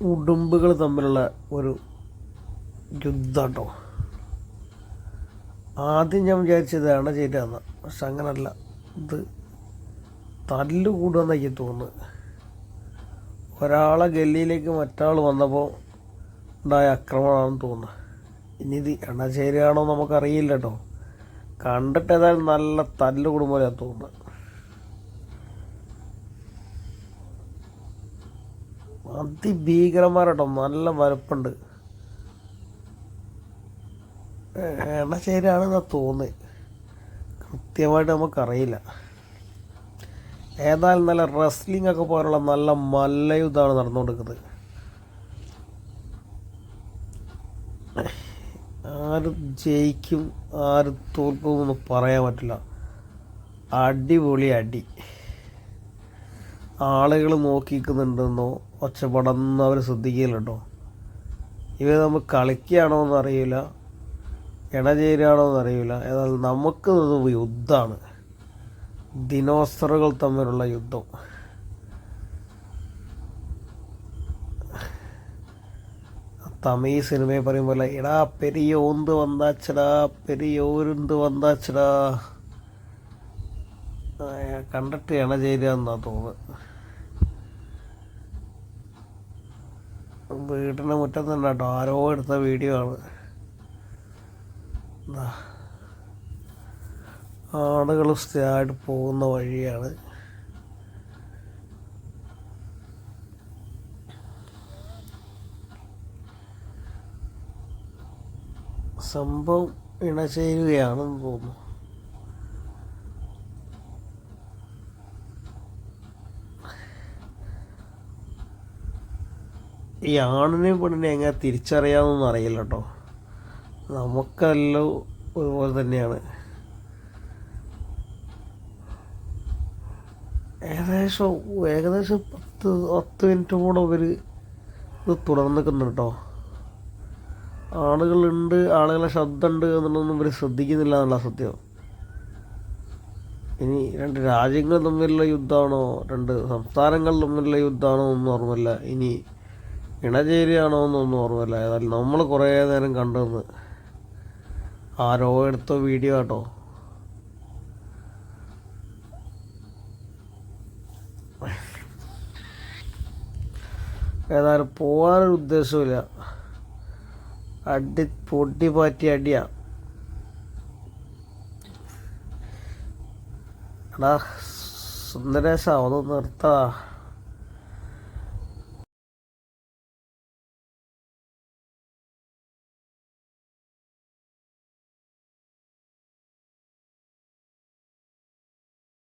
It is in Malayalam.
ഉടുമ്പുകൾ തമ്മിലുള്ള ഒരു യുദ്ധം കേട്ടോ ആദ്യം ഞാൻ വിചാരിച്ചത് അണചേരാന്ന് പക്ഷെ അങ്ങനല്ല. ഇത് തല്ലുകൂടുമെന്ന് എനിക്ക് തോന്നുന്നത്. ഒരാളെ ഗല്ലിയിലേക്ക് മറ്റാൾ വന്നപ്പോൾ ഉണ്ടായ അക്രമമാണെന്ന് തോന്നുന്നു. ഇനി ഇത് എണ്ണച്ചേരുകയാണോ നമുക്കറിയില്ല കേട്ടോ കണ്ടിട്ട് ഏതായാലും നല്ല തല്ല് കൂടും പോലെയാണ് തോന്നുന്നത്. അതിഭീകരന്മാരട്ടോ. നല്ല വലുപ്പുണ്ട്. എണ്ണച്ചേരാണെന്നാ തോന്നുന്നത് കൃത്യമായിട്ട് നമുക്കറിയില്ല. ഏതായാലും നല്ല റെസ്ലിംഗ് ഒക്കെ പോലുള്ള നല്ല മല്ലയുദ്ധമാണ് നടന്നുകൊണ്ടിരിക്കുന്നത്. ആര് ജയിക്കും ആര് തോൽക്കും എന്ന് പറയാൻ പറ്റില്ല. അടിപൊളി അടി. ആളുകൾ നോക്കിക്കുന്നുണ്ടെന്നോ ഒച്ചപ്പടന്ന് അവർ ശ്രദ്ധിക്കലുണ്ടോ? ഇവ നമ്മൾ കളിക്കുകയാണോ എന്നറിയില്ല ഇണചേരുകയാണോ എന്നറിയില്ല എന്നാൽ നമുക്ക് യുദ്ധമാണ്. ദിനോസറുകൾ തമ്മിലുള്ള യുദ്ധം. തമിഴ് സിനിമയെ പറയുമ്പോൾ എടാ പെരിയ ഓന്ത് വന്നാച്ചടാ പെരിയ ഓരുന്ത് വന്നാച്ചടാ കണ്ടിട്ട് ഇണ ചേരുകയെന്നാ തോന്നുന്നത്. വീടിന്റെ മുറ്റം തന്നെ കേട്ടോ ആരോ എടുത്ത വീഡിയോ ആണ്. ആളുകൾ സ്ഥിരമായിട്ട് പോകുന്ന വഴിയാണ്. സംഭവം ഇണചേരുകയാണെന്ന് തോന്നുന്നു. ഈ ആണിനെയും പെണ്ണിനെ എങ്ങനെ തിരിച്ചറിയാമെന്നൊന്നും അറിയില്ല കേട്ടോ. നമുക്കെല്ലാം ഒരുപോലെ തന്നെയാണ്. ഏകദേശം ഏകദേശം പത്ത് പത്ത് മിനിറ്റ് കൂടെ ഇവർ ഇത് തുടർന്ന് നിൽക്കുന്നു കേട്ടോ. ആളുകളുണ്ട് ആളുകളെ ശബ്ദമുണ്ട് എന്നുള്ളതൊന്നും ഇവർ ശ്രദ്ധിക്കുന്നില്ല എന്നുള്ള സത്യം. ഇനി രണ്ട് രാജ്യങ്ങൾ തമ്മിലുള്ള യുദ്ധമാണോ? രണ്ട് സംസ്ഥാനങ്ങൾ തമ്മിലുള്ള യുദ്ധമാണോ? ഒന്നും ഓർമ്മയില്ല. ഇനി ഇണചേരിയാണോ എന്നൊന്നും ഓർമ്മയില്ല. ഏതായാലും നമ്മൾ കുറേ നേരം കണ്ടെന്ന്. ആരോ എടുത്ത വീഡിയോ കേട്ടോ ഏതായാലും പോകാനൊരു ഉദ്ദേശമില്ല അടി പൊട്ടി പാറ്റി അടിയാ. എടാ സുന്ദരേശ ഒന്ന് നിർത്താ.